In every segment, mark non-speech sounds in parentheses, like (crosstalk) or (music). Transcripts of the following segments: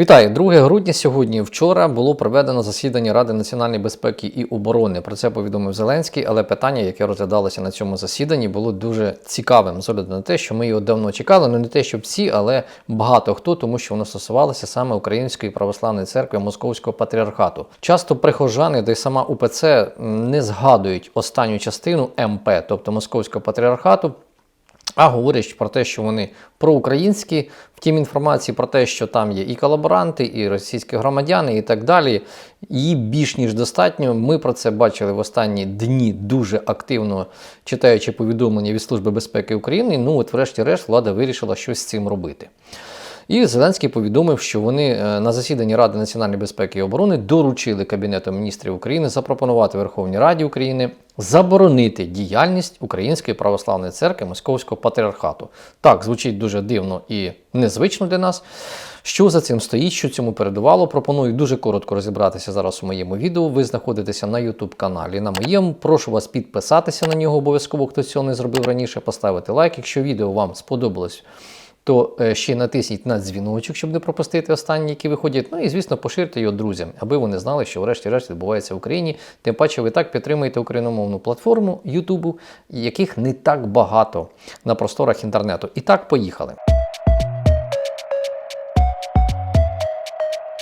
Вітаю, 2 грудня сьогодні. Вчора було проведено засідання Ради національної безпеки і оборони. Про це повідомив Зеленський, але питання, яке розглядалося на цьому засіданні, було дуже цікавим з огляду на те, що ми його давно чекали. Ну не те, щоб всі, але багато хто, тому що воно стосувалося саме Української православної церкви Московського патріархату. Часто прихожани, де й сама УПЦ не згадують останню частину МП, тобто Московського патріархату. А говорять про те, що вони проукраїнські, втім інформації про те, що там є і колаборанти, і російські громадяни, і так далі. Її більш ніж достатньо. Ми про це бачили в останні дні дуже активно читаючи повідомлення від Служби безпеки України. Ну, от, врешті-решт, влада вирішила щось з цим робити. І Зеленський повідомив, що вони е, на засіданні Ради національної безпеки і оборони доручили Кабінету міністрів України запропонувати Верховній Раді України заборонити діяльність Української православної церкви Московського патріархату. Так, звучить дуже дивно і незвично для нас. Що за цим стоїть, що цьому передувало? Пропоную дуже коротко розібратися зараз у моєму відео. Ви знаходитеся на YouTube каналі. На моєму прошу вас підписатися на нього обов'язково, хто цього не зробив раніше, поставити лайк. Якщо відео вам сподобалось, то е, ще натисніть на дзвіночок, щоб не пропустити останні, які виходять. Ну і звісно, поширте його друзям, аби вони знали, що врешті-решт відбувається в Україні. Тим паче, ви так підтримуєте україномовну платформу Ютубу, яких не так багато на просторах інтернету. І так, поїхали.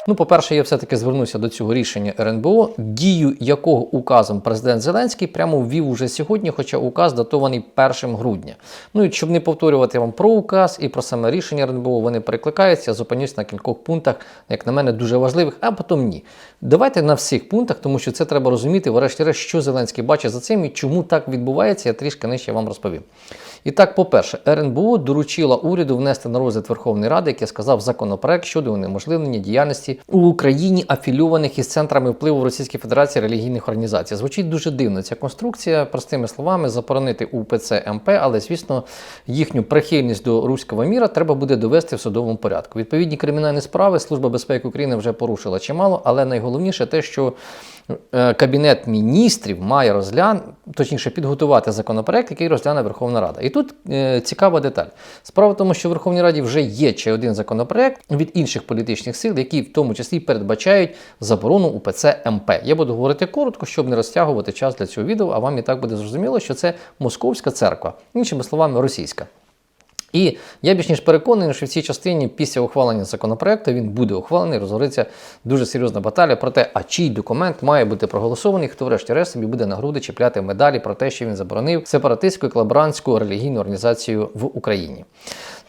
Ну, по-перше, я все-таки звернуся до цього рішення РНБО, дію якого указом президент Зеленський прямо ввів уже сьогодні, хоча указ датований 1 грудня. Ну і щоб не повторювати вам про указ і про саме рішення РНБО, вони перекликаються, я зупинюсь на кількох пунктах, як на мене, дуже важливих, а потім ні. Давайте на всіх пунктах, тому що це треба розуміти, врешті-решт, що Зеленський бачить за цим і чому так відбувається, я трішки нижче вам розповім. І так, по-перше, РНБО доручила уряду внести на розгляд Верховної Ради, як я сказав, законопроект щодо унеможливлення діяльності у Україні афілійованих із центрами впливу Російської Федерації релігійних організацій. Звучить дуже дивно. Ця конструкція, простими словами, заборонити УПЦ МП, але звісно, їхню прихильність до руського міра треба буде довести в судовому порядку. Відповідні кримінальні справи Служба безпеки України вже порушила чимало, але найголовніше те, що Кабінет міністрів має розглян, точніше підготувати законопроект, який розгляне Верховна Рада. І тут е, цікава деталь. Справа в тому, що в Верховній Раді вже є ще один законопроект від інших політичних сил, які в тому числі передбачають заборону УПЦ МП. Я буду говорити коротко, щоб не розтягувати час для цього відео, а вам і так буде зрозуміло, що це Московська церква, іншими словами, російська. І я більш ніж переконаний, що в цій частині після ухвалення законопроекту він буде ухвалений, розгориться дуже серйозна баталія про те, а чий документ має бути проголосований, хто врешті-решт собі буде на груди чіпляти медалі про те, що він заборонив сепаратистську і колаборантську релігійну організацію в Україні.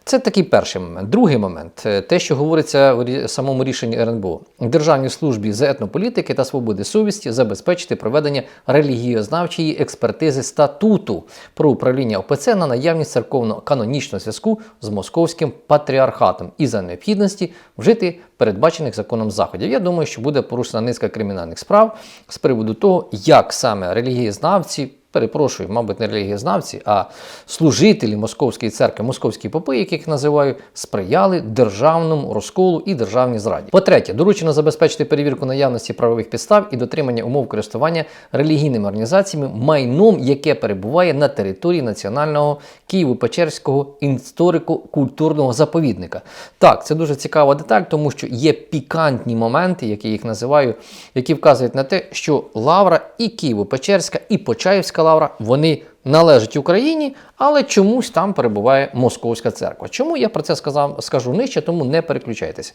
Це такий перший момент. Другий момент те, що говориться в самому рішенні РНБО. Державній службі з етнополітики та свободи совісті забезпечити проведення релігієзнавчої експертизи статуту про управління ОПЦ на наявність церковно-канонічного зв'язку з московським патріархатом і за необхідності вжити передбачених законом заходів. Я думаю, що буде порушена низка кримінальних справ з приводу того, як саме релігієзнавці. Перепрошую, мабуть, не релігієзнавці, а служителі Московської церкви, московські попи, яких називаю, сприяли державному розколу і державній зраді. По-третє, доручено забезпечити перевірку наявності правових підстав і дотримання умов користування релігійними організаціями майном, яке перебуває на території національного Києво-Печерського історико-культурного заповідника. Так, це дуже цікава деталь, тому що є пікантні моменти, які їх називаю, які вказують на те, що Лавра і Києво-Печерська, і Почаївська лавра вони належать Україні, але чомусь там перебуває Московська церква. Чому я про це сказав, скажу нижче, тому не переключайтеся.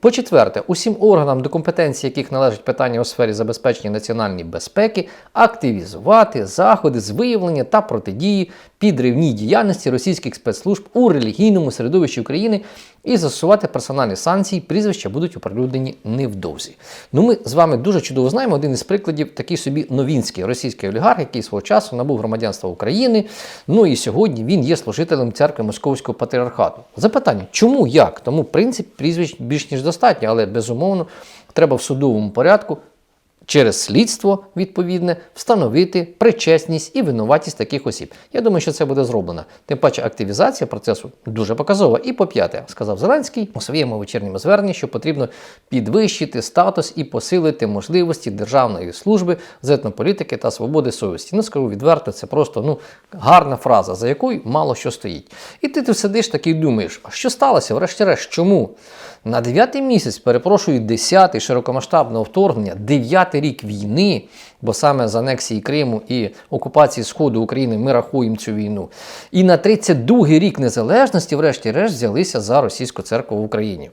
По-четверте, усім органам, до компетенції яких належать питання у сфері забезпечення національної безпеки, активізувати заходи з виявлення та протидії підривній діяльності російських спецслужб у релігійному середовищі України і застосувати персональні санкції, прізвища будуть оприлюднені невдовзі. Ну, ми з вами дуже чудово знаємо один із прикладів, такий собі новінський російський олігарх, який свого часу набув громадянства України. Ну і сьогодні він є служителем церкви Московського патріархату. Запитання, чому як? Тому принцип прізвищ більш ніж достатньо, але безумовно треба в судовому порядку через слідство відповідне встановити причесність і винуватість таких осіб. Я думаю, що це буде зроблено. Тим паче активізація процесу дуже показова. І по п'яте, сказав Зеленський у своєму вечірньому зверненні, що потрібно підвищити статус і посилити можливості державної служби з етнополітики та свободи совісті. Ну скажу відверто, це просто ну гарна фраза, за якою мало що стоїть. І ти ти сидиш такий думаєш, а що сталося? Врешті-решт, чому? На дев'ятий місяць, перепрошую, десятий широкомасштабного вторгнення, дев'ятий рік війни, бо саме з анексії Криму і окупації Сходу України ми рахуємо цю війну. І на 32-й рік незалежності, врешті-решт, взялися за російську церкву в Україні.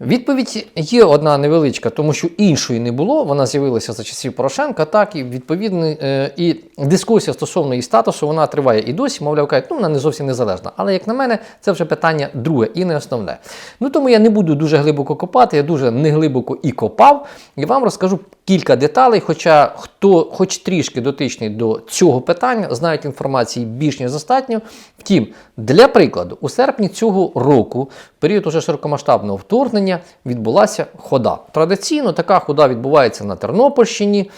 Відповідь є одна невеличка, тому що іншої не було. Вона з'явилася за часів Порошенка, так і відповідно е, і дискусія стосовно її статусу вона триває і досі. Мовляв, кажуть, ну вона не зовсім незалежна. Але як на мене, це вже питання друге і не основне. Ну тому я не буду дуже глибоко копати, я дуже неглибоко і копав, і вам розкажу кілька деталей. Хоча хто, хоч трішки дотичний до цього питання, знають інформації більш ніж достатньо. Втім, для прикладу, у серпні цього року, в період уже широкомасштабного вторгнення, відбулася хода. Традиційно така хода відбувається на Тернопільщині,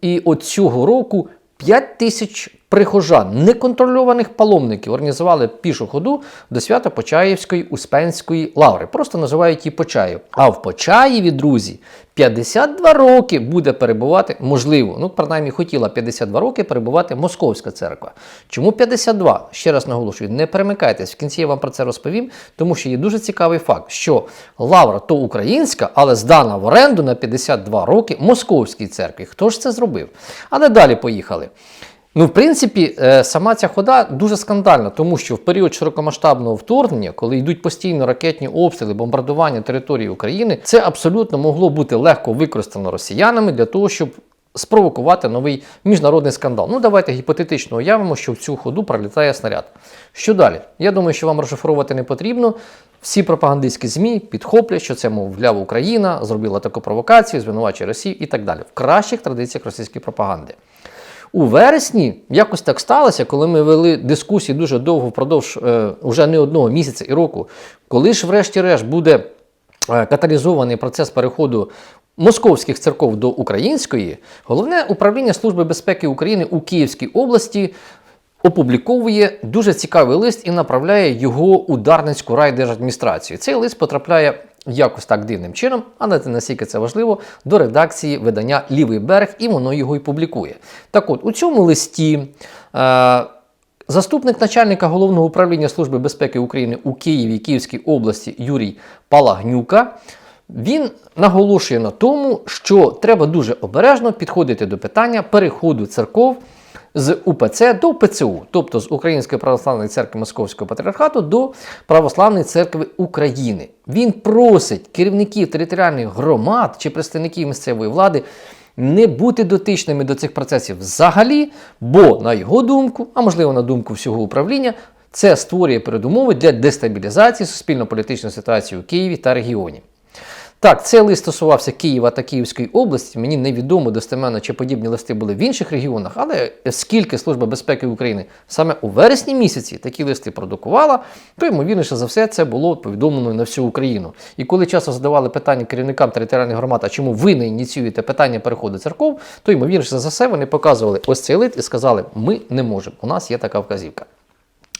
і от цього року 5 тисяч прихожан, неконтрольованих паломників, організували пішу ходу до свята Почаївської Успенської лаври. Просто називають її Почаїв. А в Почаєві, друзі, 52 роки буде перебувати, можливо, ну, принаймні хотіла 52 роки перебувати Московська церква. Чому 52? Ще раз наголошую, не перемикайтесь. В кінці я вам про це розповім, тому що є дуже цікавий факт, що лавра то українська, але здана в оренду на 52 роки Московській церкві. Хто ж це зробив? Але далі поїхали. Ну, в принципі, е, сама ця хода дуже скандальна, тому що в період широкомасштабного вторгнення, коли йдуть постійно ракетні обстріли, бомбардування території України, це абсолютно могло бути легко використано росіянами для того, щоб спровокувати новий міжнародний скандал. Ну, давайте гіпотетично уявимо, що в цю ходу пролітає снаряд. Що далі? Я думаю, що вам розшифровувати не потрібно. Всі пропагандистські ЗМІ підхоплять, що це, мовляв, Україна зробила таку провокацію, звинувачує Росію і так далі. В кращих традиціях російської пропаганди. У вересні якось так сталося, коли ми вели дискусії дуже довго впродовж е, уже не одного місяця і року, коли ж, врешті-решт, буде е, каталізований процес переходу московських церков до української, головне управління Служби безпеки України у Київській області опубліковує дуже цікавий лист і направляє його у Дарницьку райдержадміністрацію. Цей лист потрапляє якось так дивним чином, але не настільки це важливо, до редакції видання Лівий берег, і воно його і публікує. Так от, у цьому листі. Е- Заступник начальника головного управління Служби безпеки України у Києві Київській області Юрій Палагнюка. Він наголошує на тому, що треба дуже обережно підходити до питання переходу церков з УПЦ до ПЦУ, тобто з Української православної церкви Московського патріархату до Православної церкви України. Він просить керівників територіальних громад чи представників місцевої влади не бути дотичними до цих процесів взагалі, бо, на його думку, а можливо на думку всього управління, це створює передумови для дестабілізації суспільно-політичної ситуації у Києві та регіоні. Так, цей лист стосувався Києва та Київської області. Мені невідомо достеменно, чи подібні листи були в інших регіонах, але скільки Служба безпеки України саме у вересні місяці такі листи продукувала, то ймовірніше за все це було повідомлено на всю Україну. І коли часто задавали питання керівникам територіальних громад, а чому ви не ініціюєте питання переходу церков, то ймовірніше за все вони показували ось цей лист і сказали: ми не можемо. У нас є така вказівка.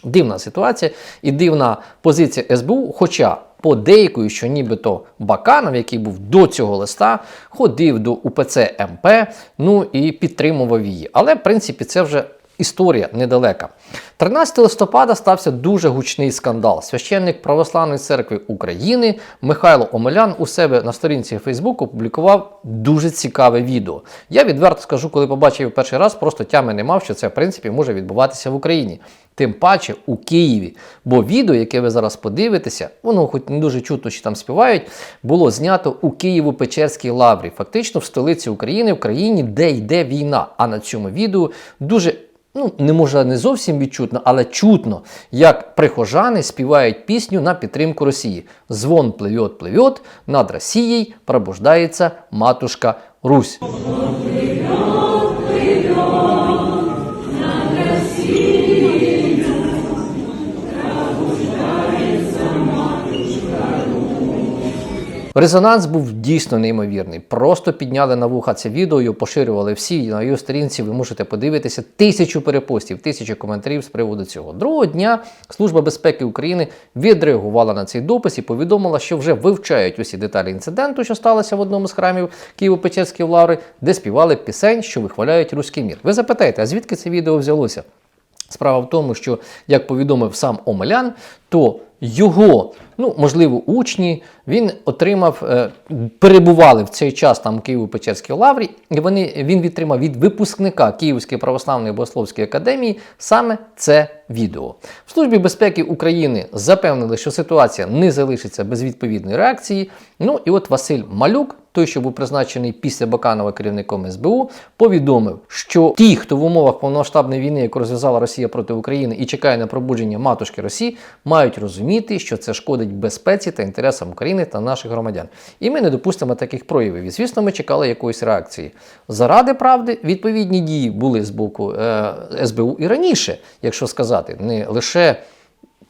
Дивна ситуація і дивна позиція СБУ, хоча подейкою, що нібито Баканов, який був до цього листа, ходив до УПЦ МП, ну і підтримував її. Але, в принципі, це вже історія недалека. 13 листопада стався дуже гучний скандал. Священник Православної церкви України Михайло Омелян у себе на сторінці Facebook опублікував дуже цікаве відео. Я відверто скажу, коли побачив перший раз, просто тями не мав, що це в принципі може відбуватися в Україні. Тим паче у Києві. Бо відео, яке ви зараз подивитеся, воно хоч не дуже чутно, що там співають, було знято у Києво-Печерській лаврі, фактично в столиці України, в країні, де йде війна. А на цьому відео дуже ну не може не зовсім відчутно, але чутно, як прихожани співають пісню на підтримку Росії. Звон пливет, пливет, над Росією пробуждається матушка Русь. Резонанс був дійсно неймовірний. Просто підняли на вуха це відео, його поширювали всі. На його сторінці ви можете подивитися тисячу перепостів, тисячу коментарів з приводу цього. Другого дня Служба безпеки України відреагувала на цей допис і повідомила, що вже вивчають усі деталі інциденту, що сталося в одному з храмів Києво-Печерської лаври, де співали пісень, що вихваляють руський мір. Ви запитаєте, а звідки це відео взялося? Справа в тому, що, як повідомив сам Омелян, то його, ну можливо, учні, він отримав, е, перебували в цей час там у Києво-Печерській лаврі, і вони, він відтримав від випускника Київської православної богословської академії саме це відео. В Службі безпеки України запевнили, що ситуація не залишиться без відповідної реакції. Ну і от Василь Малюк, той, що був призначений після Баканова керівником СБУ, повідомив, що ті, хто в умовах повномасштабної війни, яку розв'язала Росія проти України і чекає на пробудження матушки Росії, мають розуміти, що це шкодить безпеці та інтересам України та наших громадян. І ми не допустимо таких проявів. І звісно, ми чекали якоїсь реакції. Заради правди відповідні дії були з боку е, СБУ і раніше, якщо сказати, не лише.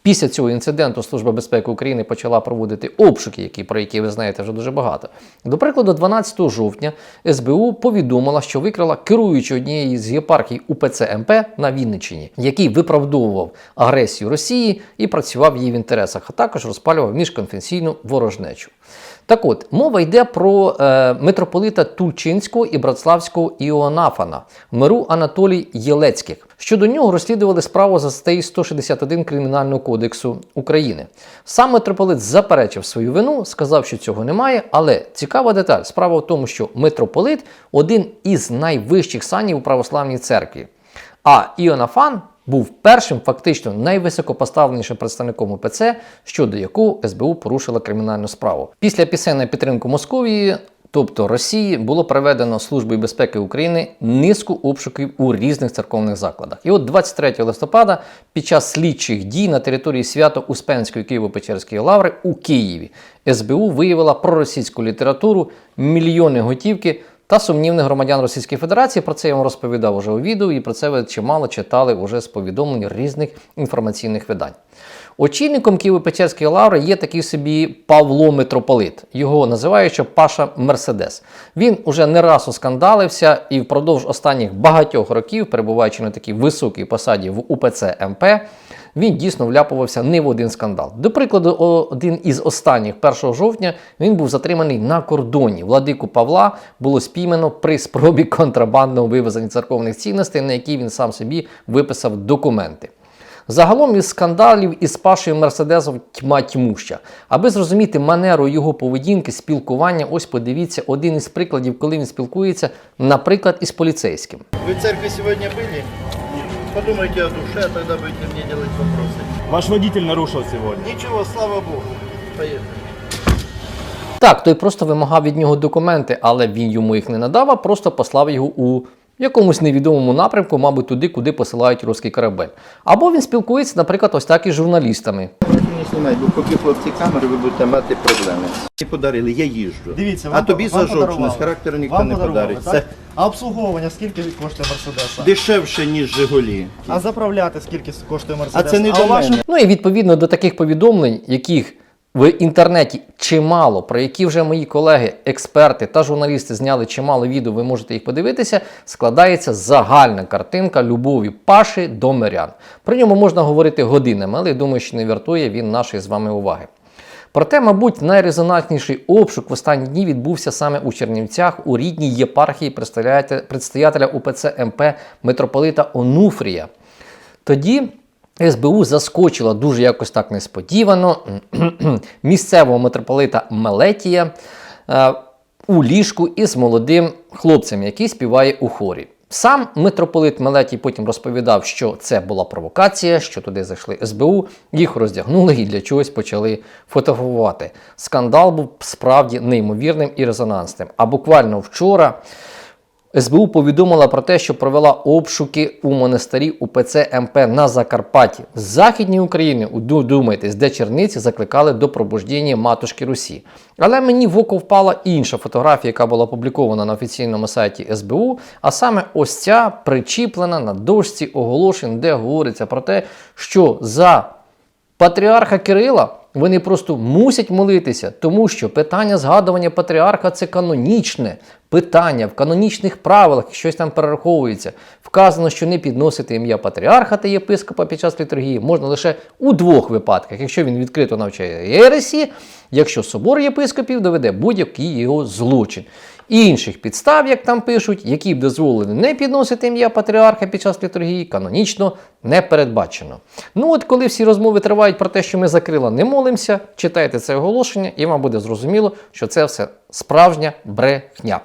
Після цього інциденту Служба безпеки України почала проводити обшуки, які, про які ви знаєте вже дуже багато. До прикладу, 12 жовтня СБУ повідомила, що викрала керуючу однієї з єпархій УПЦ МП на Вінниччині, який виправдовував агресію Росії і працював її в інтересах, а також розпалював міжконфесійну ворожнечу. Так от, мова йде про е, митрополита Тульчинського і Братславського Іоанафана, миру Анатолій Єлецьких. Щодо нього розслідували справу за статтею 161 Кримінального кодексу України. Сам митрополит заперечив свою вину, сказав, що цього немає, але цікава деталь. Справа в тому, що митрополит один із найвищих санів у православній церкві. А Іонафан був першим, фактично найвисокопоставленішим представником УПЦ, щодо якого СБУ порушила кримінальну справу. Після пісень на підтримку Московії, тобто Росії, було проведено Службою безпеки України низку обшуків у різних церковних закладах. І от 23 листопада, під час слідчих дій на території Свято-Успенської Києво-Печерської лаври у Києві, СБУ виявила проросійську літературу, мільйони готівки та сумнівних громадян Російської Федерації. Про це я вам розповідав уже у відео, і про це ви чимало читали вже з повідомлень різних інформаційних видань. Очільником Києво-Печерської лаври є такий собі Павло Митрополит. Його називають що Паша Мерседес. Він уже не раз оскандалився і впродовж останніх багатьох років, перебуваючи на такій високій посаді в УПЦ МП, він дійсно вляпувався не в один скандал. До прикладу, один із останніх, 1 жовтня, він був затриманий на кордоні. Владику Павла було спіймано при спробі контрабандного вивезення церковних цінностей, на які він сам собі виписав документи. Загалом із скандалів із Пашею Мерседесом тьма тьмуща. Аби зрозуміти манеру його поведінки, спілкування, ось подивіться один із прикладів, коли він спілкується, наприклад, із поліцейським. Вы в церкви сегодня были? Подумайте о душе, а тогда будете мне делать вопросы. Ваш водитель нарушил сегодня. Ничего, слава Богу. Поехали. Так, той просто вимагав від нього документи, але він йому їх не надав, а просто послав його у якомусь невідомому напрямку, мабуть, туди, куди посилають русський корабель. Або він спілкується, наприклад, ось так із журналістами. Не знімати, бо поки хлопці камери, ви будете мати проблеми. Мені подарили, я їжджу. Дивіться, а тобі вам за жовчність характеру ніхто вам не подарували, подарить. Так? Це А обслуговування скільки коштує Мерседеса? дешевше, ніж Жигулі. А заправляти скільки коштує Мерседес? А це не до мене. Ну і відповідно до таких повідомлень, яких в інтернеті чимало, про які вже мої колеги, експерти та журналісти зняли чимало відео, ви можете їх подивитися, складається загальна картинка любові Паші до мирян. Про ньому можна говорити годинами, але я думаю, що не вартує він нашої з вами уваги. Проте, мабуть, найрезонантніший обшук в останні дні відбувся саме у Чернівцях у рідній єпархії предстоятеля УПЦ МП митрополита Онуфрія. Тоді СБУ заскочила дуже якось так несподівано (clears throat) місцевого митрополита Мелетія е, у ліжку із молодим хлопцем, який співає у хорі. Сам митрополит Мелетій потім розповідав, що це була провокація, що туди зайшли СБУ, їх роздягнули і для чогось почали фотографувати. Скандал був справді неймовірним і резонансним. А буквально вчора СБУ повідомила про те, що провела обшуки у монастирі УПЦ МП на Закарпатті. З Західній України, думайтесь, де черниці закликали до пробуждення матушки Русі. Але мені в око впала інша фотографія, яка була опублікована на офіційному сайті СБУ, а саме ось ця причіплена на дошці оголошень, де говориться про те, що за патріарха Кирила Вони просто мусять молитися, тому що питання згадування патріарха це канонічне питання. В канонічних правилах щось там перераховується. Вказано, що не підносити ім'я патріарха та єпископа під час літургії можна лише у двох випадках, якщо він відкрито навчає єресі, якщо собор єпископів доведе будь-який його злочин. Інших підстав, як там пишуть, які б дозволили не підносити ім'я патріарха під час літургії, канонічно не передбачено. Ну от коли всі розмови тривають про те, що ми закрила не молимося, читайте це оголошення, і вам буде зрозуміло, що це все справжня брехня.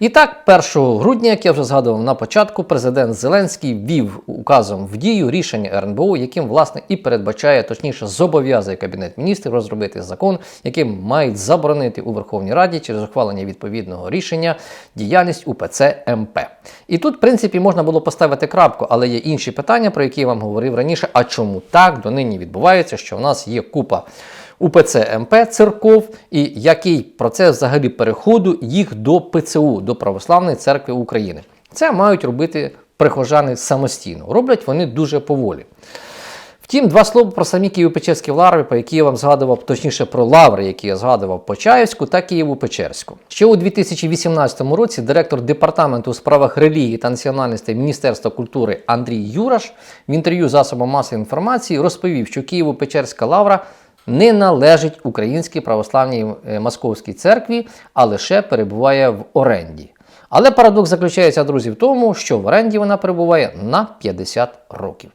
І так, 1 грудня, як я вже згадував на початку, президент Зеленський ввів указом в дію рішення РНБО, яким власне і передбачає, точніше, зобов'язує Кабінет міністрів розробити закон, яким мають заборонити у Верховній Раді через ухвалення відповідного рішення діяльність УПЦ МП. І тут, в принципі, можна було поставити крапку, але є інші питання, про які я вам говорив раніше. А чому так донині відбувається, що в нас є купа. УПЦ МП церков і який процес взагалі переходу їх до ПЦУ, до Православної церкви України. Це мають робити прихожани самостійно. Роблять вони дуже поволі. Втім, два слова про самі Києво-Печерські лаври, про які я вам згадував, точніше про лаври, які я згадував Почаївську та Києво-Печерську. Ще у 2018 році директор департаменту у справах релігії та національності Міністерства культури Андрій Юраш в інтерв'ю засобам масової інформації розповів, що Києво-Печерська лавра не належить Українській православній е, Московській церкві, а лише перебуває в оренді. Але парадокс заключається, друзі, в тому, що в оренді вона перебуває на 50 років.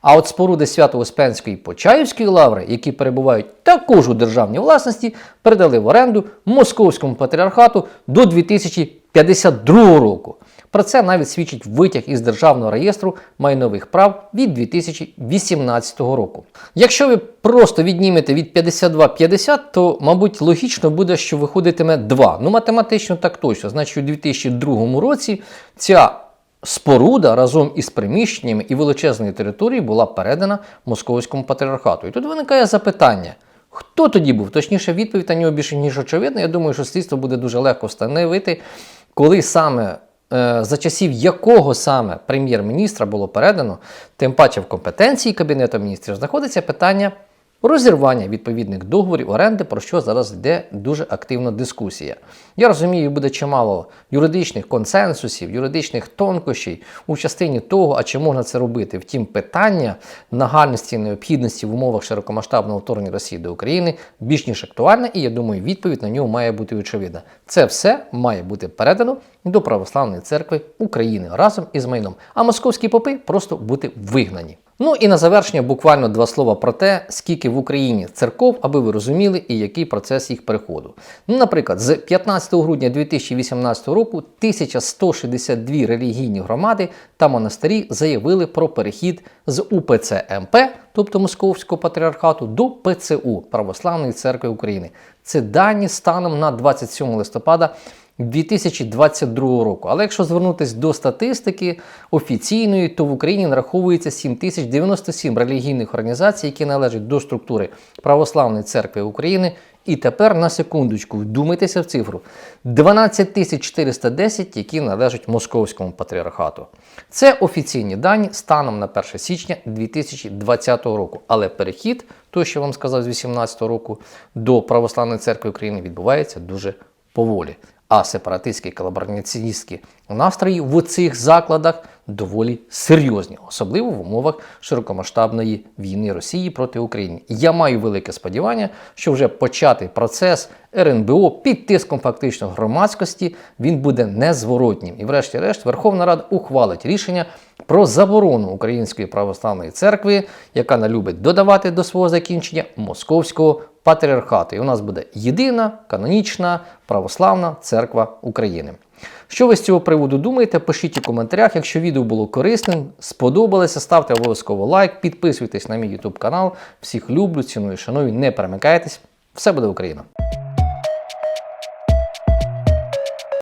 А от споруди Свято-Успенської Почаївської лаври, які перебувають також у державній власності, передали в оренду Московському патріархату до 2052 року. Про це навіть свідчить витяг із Державного реєстру майнових прав від 2018 року. Якщо ви просто віднімете від 52,50, то, мабуть, логічно буде, що виходитиме 2. Ну, математично так точно. Значить, у 2002 році ця споруда разом із приміщеннями і величезною територією була передана Московському патріархату. І тут виникає запитання. Хто тоді був? Точніше, відповідь на нього більше ніж очевидна. Я думаю, що слідство буде дуже легко встановити, коли саме за часів якого саме прем'єр-міністра було передано, тим паче в компетенції Кабінету міністрів знаходиться питання розірвання відповідних договорів оренди, про що зараз йде дуже активна дискусія. Я розумію, буде чимало юридичних консенсусів, юридичних тонкощей у частині того, а чи можна це робити. Втім, питання нагальності і необхідності в умовах широкомасштабного вторгнення Росії до України більш ніж актуальне, і я думаю, відповідь на нього має бути очевидна. Це все має бути передано до Православної церкви України разом із майном. А московські попи просто бути вигнані. Ну і на завершення буквально два слова про те, скільки в Україні церков, аби ви розуміли, і який процес їх переходу. Ну, наприклад, з 15 грудня 2018 року 1162 релігійні громади та монастирі заявили про перехід з УПЦ МП, тобто Московського патріархату, до ПЦУ Православної церкви України. Це дані станом на 27 листопада 2022 року. Але якщо звернутися до статистики офіційної, то в Україні нараховується 7097 релігійних організацій, які належать до структури Православної церкви України. І тепер на секундочку вдумайтеся в цифру: 12 410, які належать Московському патріархату. Це офіційні дані станом на 1 січня 2020 року. Але перехід, той, що я вам сказав з 2018 року, до Православної церкви України відбувається дуже поволі. А сепаратистські колабораціоністські настрої в цих закладах доволі серйозні, особливо в умовах широкомасштабної війни Росії проти України. Я маю велике сподівання, що вже початий процес РНБО під тиском фактично громадськості він буде незворотнім. І, врешті-решт, Верховна Рада ухвалить рішення про заборону Української православної церкви, яка налюбить додавати до свого закінчення московського патріархату. І у нас буде єдина канонічна православна церква України. Що ви з цього приводу думаєте? Пишіть у коментарях. Якщо відео було корисним, сподобалося, ставте обов'язково лайк, підписуйтесь на мій YouTube канал. Всіх люблю, ціную, шаную, не перемикайтесь. Все буде Україна!